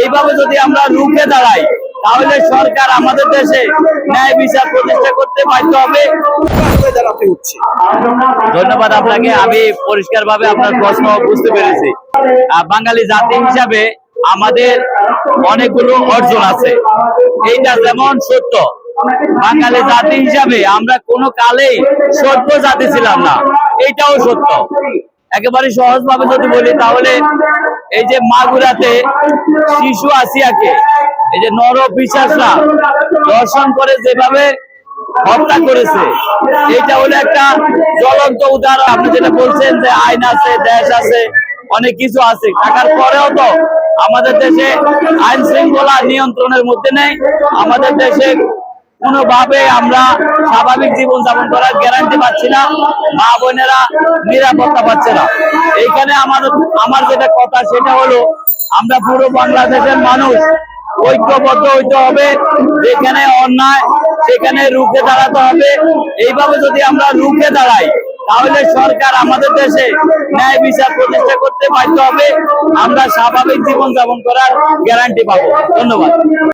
এইভাবে যদি আমরা রুখে দাঁড়াই, তাহলে সরকার আমাদের দেশে ন্যায় বিচার প্রতিষ্ঠা করতে বাধ্য হবে। ধন্যবাদ আপনাকে। আমি পরিষ্কারভাবে আপনার প্রশ্ন বুঝতে পেরেছি। বাঙালি জাতি হিসাবে আমাদের অনেকগুলো অর্জন আছে। এইটা যেমন সত্য, বাঙালি জাতি হিসাবে আমরা কোনো কালেই সভ্য জাতি ছিলাম না। এইটাও সত্য। একেবারে সহজভাবে যদি বলি, তাহলে এই যে মাগুরাতে শিশু আসিয়াকে, এই যে নর পিসাসরা দর্শন করে যেভাবে হত্যা করেছে এটা হলো একটা জ্বলন্ত উদাহরণ। আপনি যেটা বলছেন যে আইন আছে, দেশ আছে, অনেক কিছু আছে। থাকার পরেও তো আমাদের দেশে আইন শৃঙ্খলা নিয়ন্ত্রণের মধ্যে নেই, আমাদের দেশে কোনোভাবে আমরা স্বাভাবিক জীবন যাপন করার গ্যারান্টি পাচ্ছি না। মা বোনেরা নিরাপত্তা পাচ্ছে না। এইখানে আমার আমার যেটা কথা সেটা হলো, আমরা পুরো বাংলাদেশের মানুষ ঐক্যবদ্ধ হইতে হবে, যেখানে অন্যায়, সেখানে রুখে দাঁড়াতে হবে। এইভাবে যদি আমরা রুখে দাঁড়াই, তাহলে সরকার আমাদের দেশে ন্যায় বিচার প্রতিষ্ঠা করতে বাধ্য হবে। আমরা স্বাভাবিক জীবন যাপন করার গ্যারান্টি পাবো। ধন্যবাদ।